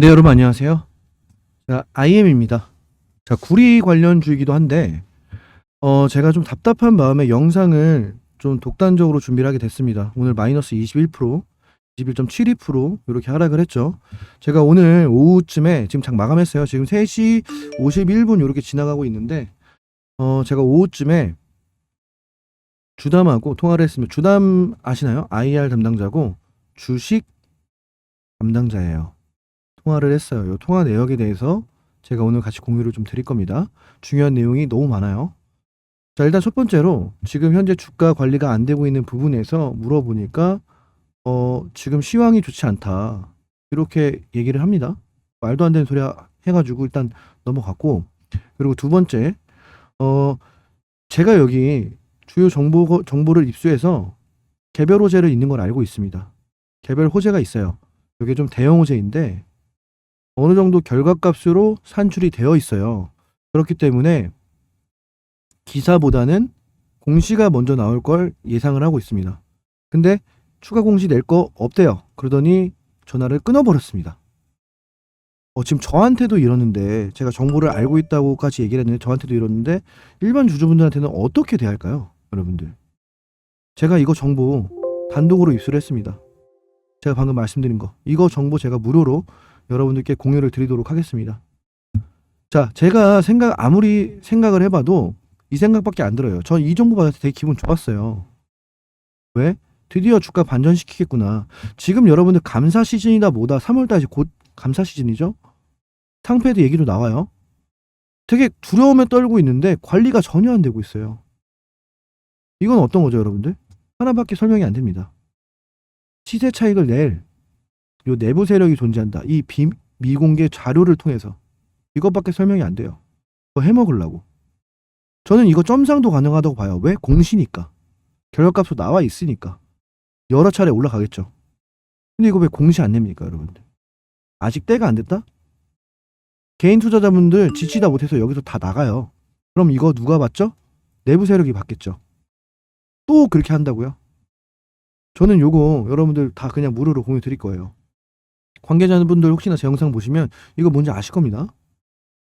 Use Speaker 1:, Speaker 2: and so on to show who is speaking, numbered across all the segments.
Speaker 1: 네, 여러분 안녕하세요. 자, IM입니다. 자, 구리 관련 주이기도 한데, 어, 제가 좀 답답한 마음에 영상을 좀 독단적으로 준비를 하게 됐습니다. 오늘 마이너스 21%, 21.72% 이렇게 하락을 했죠. 제가 오늘 오후쯤에 지금 장 마감했어요. 지금 3시 51분 이렇게 지나가고 있는데, 어, 제가 오후쯤에 주담하고 통화를 했습니다. 주담 아시나요? IR 담당자고 주식 담당자예요. 통화를 했어요. 이 통화 내역에 대해서 제가 오늘 같이 공유를 좀 드릴 겁니다. 중요한 내용이 너무 많아요. 자, 일단 첫 번째로 지금 현재 주가 관리가 안 되고 있는 부분에서 물어보니까 어, 지금 시황이 좋지 않다. 이렇게 얘기를 합니다. 말도 안 되는 소리 해가지고 일단 넘어갔고 그리고 두 번째 어, 제가 여기 주요 정보 정보를 입수해서 개별 호재를 있는 걸 알고 있습니다. 개별 호재가 있어요. 이게 좀 대형 호재인데 어느 정도 결과값으로 산출이 되어 있어요. 그렇기 때문에 기사보다는 공시가 먼저 나올 걸 예상을 하고 있습니다. 근데 추가 공시 낼 거 없대요. 그러더니 전화를 끊어버렸습니다. 어, 지금 저한테도 이러는데 제가 정보를 알고 있다고까지 얘기를 했는데 저한테도 이러는데 일반 주주분들한테는 어떻게 대할까요? 여러분들. 제가 이거 정보 단독으로 입수를 했습니다. 제가 방금 말씀드린 거. 이거 정보 제가 무료로 여러분들께 공유를 드리도록 하겠습니다. 자, 제가 생각 아무리 생각을 해봐도 이 생각밖에 안 들어요. 전 이 정보 받을 때 되게 기분 좋았어요. 왜? 드디어 주가 반전시키겠구나. 지금 여러분들 감사 시즌이다 뭐다 3월달 이제 곧 감사 시즌이죠. 상패드 얘기도 나와요. 되게 두려움에 떨고 있는데 관리가 전혀 안 되고 있어요. 이건 어떤 거죠, 여러분들? 하나밖에 설명이 안 됩니다. 시세 차익을 낼 요 내부 세력이 존재한다. 이 비, 미공개 자료를 통해서 이것밖에 설명이 안 돼요. 그거 해먹으려고. 저는 이거 점상도 가능하다고 봐요. 왜? 공시니까. 결과값도 나와 있으니까. 여러 차례 올라가겠죠. 근데 이거 왜 공시 안 냅니까, 여러분들? 아직 때가 안 됐다? 개인 투자자분들 지치다 못해서 여기서 다 나가요. 그럼 이거 누가 받죠? 내부 세력이 받겠죠. 또 그렇게 한다고요? 저는 요거 여러분들 다 그냥 무료로 공유 드릴 거예요. 관계자분들 혹시나 제 영상 보시면 이거 뭔지 아실 겁니다.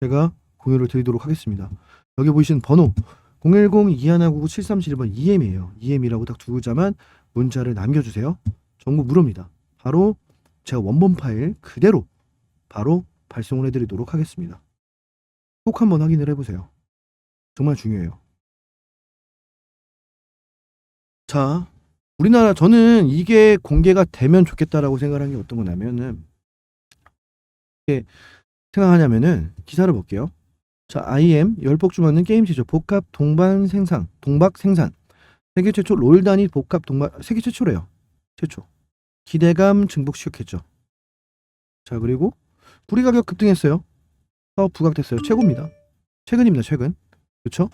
Speaker 1: 제가 공유를 드리도록 하겠습니다. 여기 보이시는 번호 010-2199-7371번 EM이에요. EM이라고 딱 두 글자만 문자를 남겨주세요. 정보 무료입니다. 바로 제가 원본 파일 그대로 바로 발송을 해드리도록 하겠습니다. 꼭 한번 확인을 해보세요. 정말 중요해요. 자, 우리나라 저는 이게 공개가 되면 좋겠다라고 생각한 게 어떤 거냐면은 이게 생각하냐면은 기사를 볼게요. 자, IM 열폭주 맞는 게임 제조 복합 동반 생산 동박 생산 세계 최초 롤 단위 복합 동반 세계 최초래요. 최초 기대감 증폭시켰겠죠. 자 그리고 구리 가격 급등했어요. 사업 부각됐어요. 최고입니다. 최근입니다. 최근 그렇죠?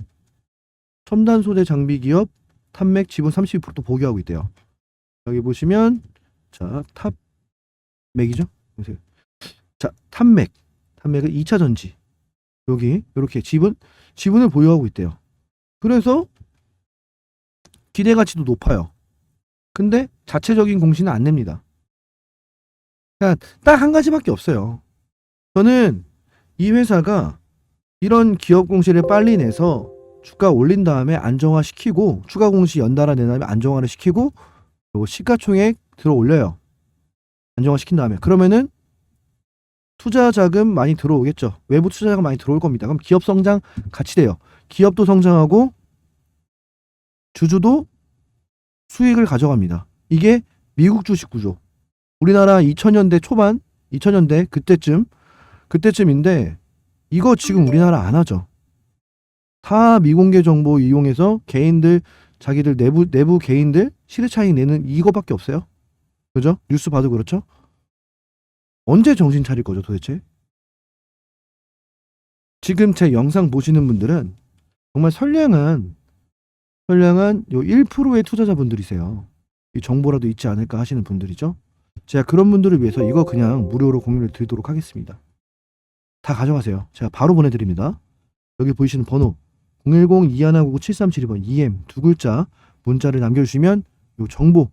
Speaker 1: 첨단 소재 장비 기업 탑맥 지분 32%또 보유하고 있대요. 여기 보시면 자 탑맥이죠. 보세요. 자 탑맥 탑맥은 2차 전지 여기 이렇게 지분 지분을 보유하고 있대요. 그래서 기대 가치도 높아요. 근데 자체적인 공시는 안 냅니다. 딱 한 가지밖에 없어요. 저는 이 회사가 이런 기업 공시를 빨리 내서 주가 올린 다음에 안정화 시키고 추가 공시 연달아 낸 다음에 안정화를 시키고 시가총액 들어 올려요. 안정화 시킨 다음에 그러면은 투자 자금 많이 들어오겠죠. 외부 투자 자금 많이 들어올 겁니다. 그럼 기업 성장 같이 돼요. 기업도 성장하고 주주도 수익을 가져갑니다. 이게 미국 주식 구조. 우리나라 2000년대 초반, 2000년대 그때쯤 그때쯤인데 이거 지금 우리나라 안 하죠. 다 미공개 정보 이용해서 개인들 자기들 내부 내부 개인들 시대 차익 내는 이거밖에 없어요. 그죠? 뉴스 봐도 그렇죠? 언제 정신 차릴 거죠, 도대체? 지금 제 영상 보시는 분들은 정말 선량한 선량한 요 1%의 투자자분들이세요. 이 정보라도 있지 않을까 하시는 분들이죠. 제가 그런 분들을 위해서 이거 그냥 무료로 공유를 드리도록 하겠습니다. 다 가져가세요. 제가 바로 보내드립니다. 여기 보이시는 번호 010-2199-7372번 EM 두 글자 문자를 남겨주시면 이 정보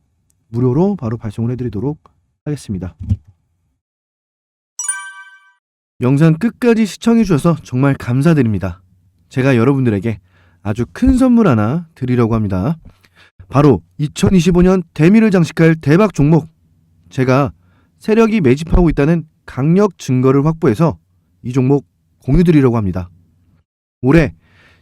Speaker 1: 무료로 바로 발송을 해드리도록 하겠습니다. 영상 끝까지 시청해 주셔서 정말 감사드립니다. 제가 여러분들에게 아주 큰 선물 하나 드리려고 합니다. 바로 2025년 대미를 장식할 대박 종목. 제가 세력이 매집하고 있다는 강력 증거를 확보해서 이 종목 공유 드리려고 합니다. 올해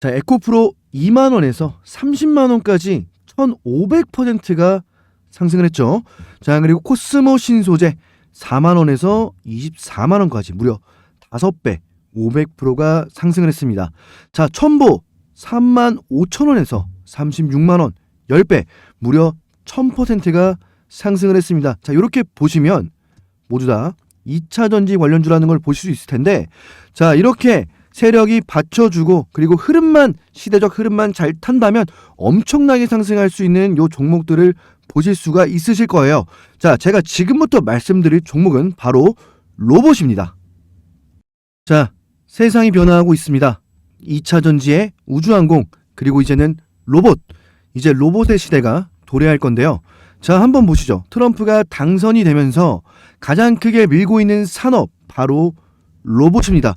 Speaker 1: 자, 에코프로 2만 원에서 30만 원까지 1,500%가 상승을 했죠. 자, 그리고 코스모 신소재 4만 원에서 24만 원까지 무려 5배 500%가 상승을 했습니다. 자, 첨보 3만 5천 원에서 36만 원 10배 무려 1000%가 상승을 했습니다. 자, 이렇게 보시면 모두 다 2차 전지 관련주라는 걸 보실 수 있을 텐데 자, 이렇게 세력이 받쳐주고 그리고 흐름만 시대적 흐름만 잘 탄다면 엄청나게 상승할 수 있는 요 종목들을 보실 수가 있으실 거예요. 자, 제가 지금부터 말씀드릴 종목은 바로 로봇입니다. 자, 세상이 변화하고 있습니다. 2차 전지의 우주항공 그리고 이제는 로봇 이제 로봇의 시대가 도래할 건데요. 자, 한번 보시죠. 트럼프가 당선이 되면서 가장 크게 밀고 있는 산업 바로 로봇입니다.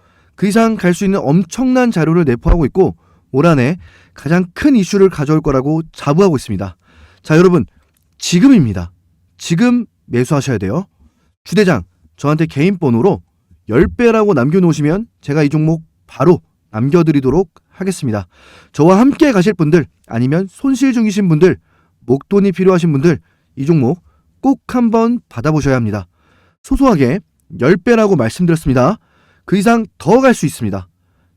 Speaker 1: 그 이상 갈 수 있는 엄청난 자료를 내포하고 있고 올 한해 가장 큰 이슈를 가져올 거라고 자부하고 있습니다. 자, 여러분 지금입니다. 지금 매수하셔야 돼요. 주대장 저한테 개인 번호로 10배라고 남겨놓으시면 제가 이 종목 바로 남겨드리도록 하겠습니다. 저와 함께 가실 분들 아니면 손실 중이신 분들 목돈이 필요하신 분들 이 종목 꼭 한번 받아보셔야 합니다. 소소하게 10배라고 말씀드렸습니다. 그 이상 더 갈 수 있습니다.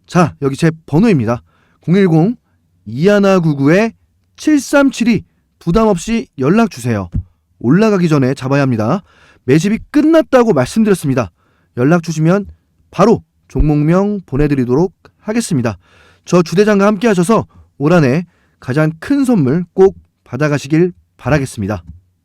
Speaker 1: 자, 여기 제 번호입니다. 010-2199-7372 부담 없이 연락 주세요. 올라가기 전에 잡아야 합니다. 매집이 끝났다고 말씀드렸습니다. 연락 주시면 바로 종목명 보내드리도록 하겠습니다. 저 주대장과 함께 하셔서 올 한 해 가장 큰 선물 꼭 받아가시길 바라겠습니다.